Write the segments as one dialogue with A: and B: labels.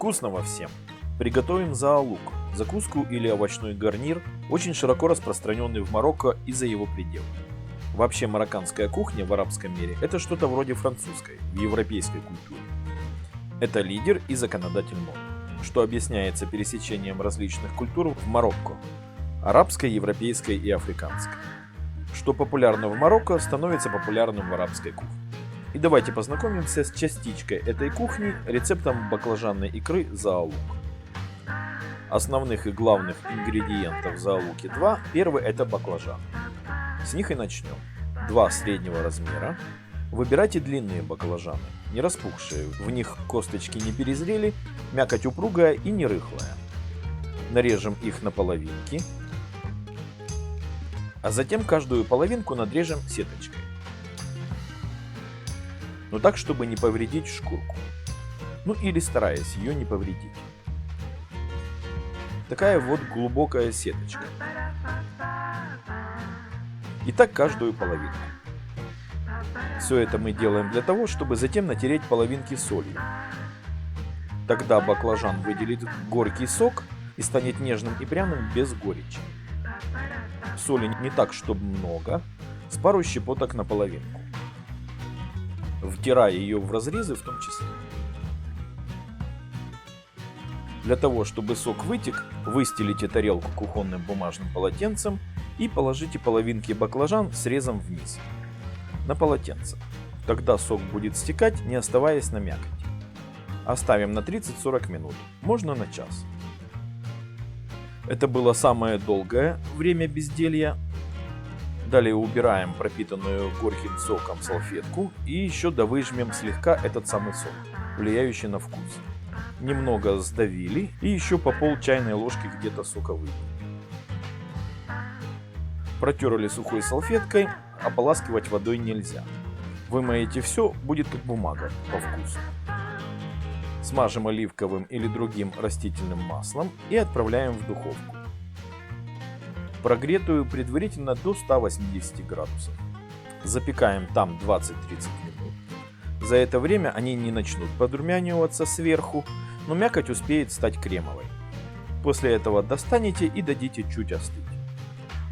A: Вкусного всем! Приготовим заалук, закуску или овощной гарнир, очень широко распространенный в Марокко и за его пределами. Вообще марокканская кухня в арабском мире – это что-то вроде французской в европейской культуре. Это лидер и законодатель мод, что объясняется пересечением различных культур в Марокко – арабской, европейской и африканской. Что популярно в Марокко, становится популярным в арабской кухне. И давайте познакомимся с частичкой этой кухни, рецептом баклажанной икры заалук. Основных и главных ингредиентов заалуки 2. Первый это баклажан. С них и начнем. Два среднего размера. Выбирайте длинные баклажаны, не распухшие, в них косточки не перезрели, мякоть упругая и не рыхлая. Нарежем их на половинки, а затем каждую половинку надрежем сеточкой но так, чтобы не повредить шкурку. Ну или стараясь ее не повредить. Такая вот глубокая сеточка. И так каждую половинку. Все это мы делаем для того, чтобы затем натереть половинки солью. Тогда баклажан выделит горький сок и станет нежным и пряным без горечи. Соли не так, чтобы много, с пару щепоток на половинку втирая ее в разрезы в том числе. Для того, чтобы сок вытек, выстелите тарелку кухонным бумажным полотенцем и положите половинки баклажан срезом вниз на полотенце. Тогда сок будет стекать, не оставаясь на мякоти. Оставим на 30-40 минут, можно на час. Это было самое долгое время безделья, Далее убираем пропитанную горьким соком салфетку и еще довыжмем слегка этот самый сок, влияющий на вкус. Немного сдавили и еще по пол чайной ложки где-то сока выпили. Протерли сухой салфеткой, ополаскивать водой нельзя. Вымоете все, будет как бумага по вкусу. Смажем оливковым или другим растительным маслом и отправляем в духовку прогретую предварительно до 180 градусов. Запекаем там 20-30 минут. За это время они не начнут подрумяниваться сверху, но мякоть успеет стать кремовой. После этого достанете и дадите чуть остыть.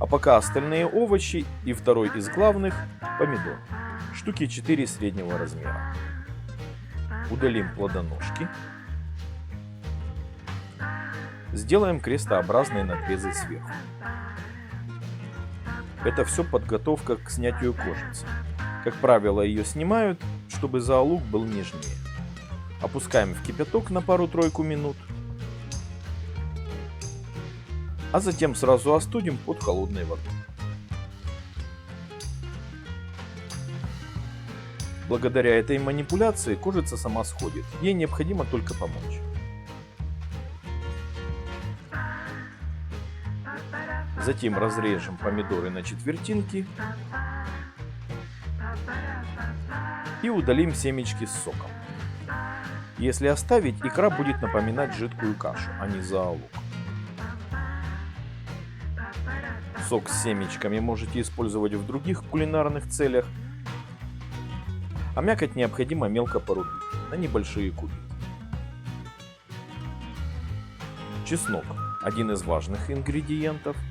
A: А пока остальные овощи и второй из главных – помидор. Штуки 4 среднего размера. Удалим плодоножки. Сделаем крестообразные надрезы сверху. Это все подготовка к снятию кожицы. Как правило, ее снимают, чтобы заолук был нежнее. Опускаем в кипяток на пару-тройку минут. А затем сразу остудим под холодной водой. Благодаря этой манипуляции кожица сама сходит. Ей необходимо только помочь. Затем разрежем помидоры на четвертинки и удалим семечки с соком. Если оставить, икра будет напоминать жидкую кашу, а не заолук. Сок с семечками можете использовать в других кулинарных целях, а мякоть необходимо мелко порубить на небольшие кубики. Чеснок – один из важных ингредиентов –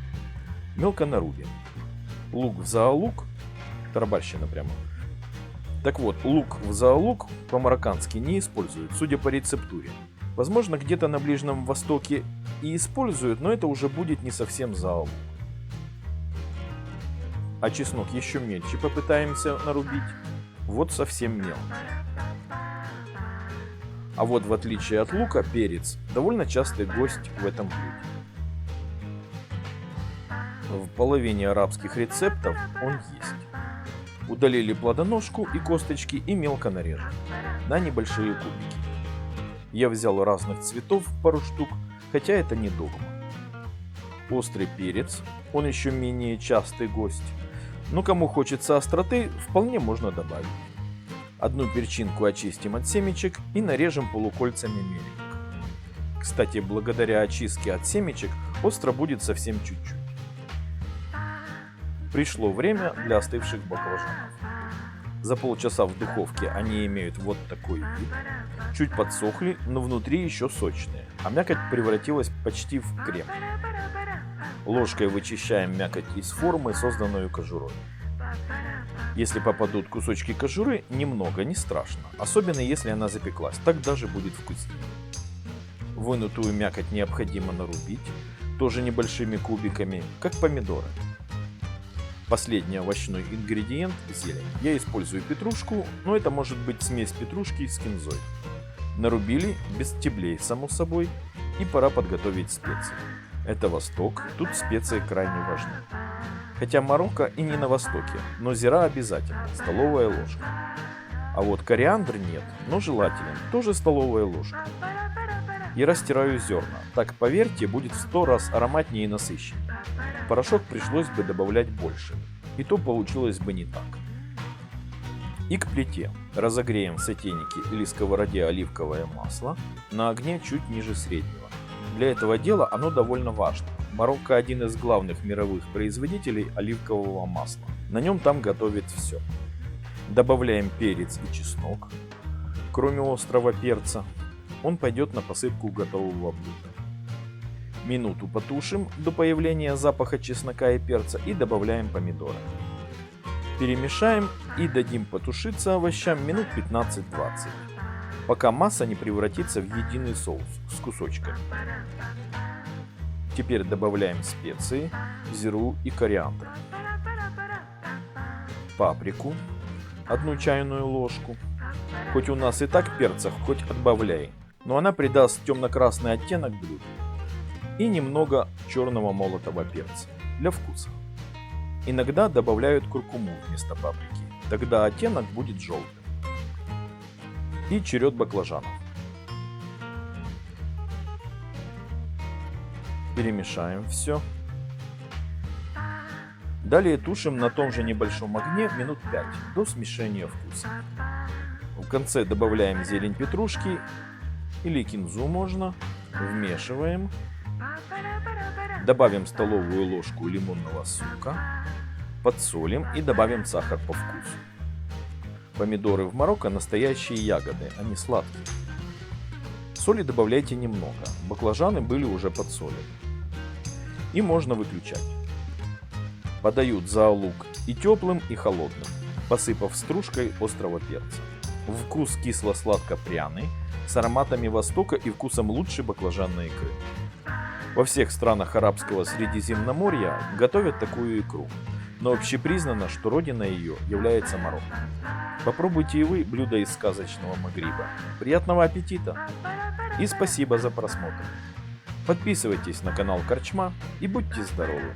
A: мелко нарубим. Лук в заолук, тарабарщина прямо. Так вот, лук в заолук по-мароккански не используют, судя по рецептуре. Возможно, где-то на Ближнем Востоке и используют, но это уже будет не совсем заолук. А чеснок еще мельче попытаемся нарубить. Вот совсем мелко. А вот в отличие от лука, перец довольно частый гость в этом блюде. В половине арабских рецептов он есть. Удалили плодоножку и косточки и мелко нарежем на небольшие кубики. Я взял разных цветов пару штук, хотя это не догма. Острый перец, он еще менее частый гость. Но кому хочется остроты, вполне можно добавить. Одну перчинку очистим от семечек и нарежем полукольцами меленько. Кстати, благодаря очистке от семечек остро будет совсем чуть-чуть. Пришло время для остывших баклажанов. За полчаса в духовке они имеют вот такой вид. Чуть подсохли, но внутри еще сочные, а мякоть превратилась почти в крем. Ложкой вычищаем мякоть из формы, созданную кожурой. Если попадут кусочки кожуры, немного, не страшно. Особенно если она запеклась, так даже будет вкуснее. Вынутую мякоть необходимо нарубить, тоже небольшими кубиками, как помидоры. Последний овощной ингредиент – зелень. Я использую петрушку, но это может быть смесь петрушки с кинзой. Нарубили, без стеблей, само собой, и пора подготовить специи. Это Восток, тут специи крайне важны. Хотя Марокко и не на Востоке, но зира обязательно, столовая ложка. А вот кориандр нет, но желателен, тоже столовая ложка. И растираю зерна, так поверьте, будет в 100 раз ароматнее и насыщеннее. Порошок пришлось бы добавлять больше, и то получилось бы не так. И к плите. Разогреем в сотейнике или сковороде оливковое масло на огне чуть ниже среднего. Для этого дела оно довольно важно. Марокко один из главных мировых производителей оливкового масла. На нем там готовят все. Добавляем перец и чеснок. Кроме острого перца, он пойдет на посыпку готового блюда. Минуту потушим до появления запаха чеснока и перца и добавляем помидоры. Перемешаем и дадим потушиться овощам минут 15-20, пока масса не превратится в единый соус с кусочками. Теперь добавляем специи, зиру и кориандр. Паприку, одну чайную ложку. Хоть у нас и так перца, хоть отбавляй, но она придаст темно-красный оттенок блюду и немного черного молотого перца для вкуса. Иногда добавляют куркуму вместо паприки, тогда оттенок будет желтым. И черед баклажанов. Перемешаем все. Далее тушим на том же небольшом огне минут 5 до смешения вкуса. В конце добавляем зелень петрушки или кинзу можно, вмешиваем Добавим столовую ложку лимонного сока, подсолим и добавим сахар по вкусу. Помидоры в Марокко настоящие ягоды, они сладкие. Соли добавляйте немного, баклажаны были уже подсолены. И можно выключать. Подают за лук и теплым, и холодным, посыпав стружкой острого перца. Вкус кисло-сладко-пряный, с ароматами Востока и вкусом лучшей баклажанной икры. Во всех странах арабского Средиземноморья готовят такую икру, но общепризнано, что родина ее является Марокко. Попробуйте и вы блюдо из сказочного Магриба. Приятного аппетита! И спасибо за просмотр. Подписывайтесь на канал Корчма и будьте здоровы!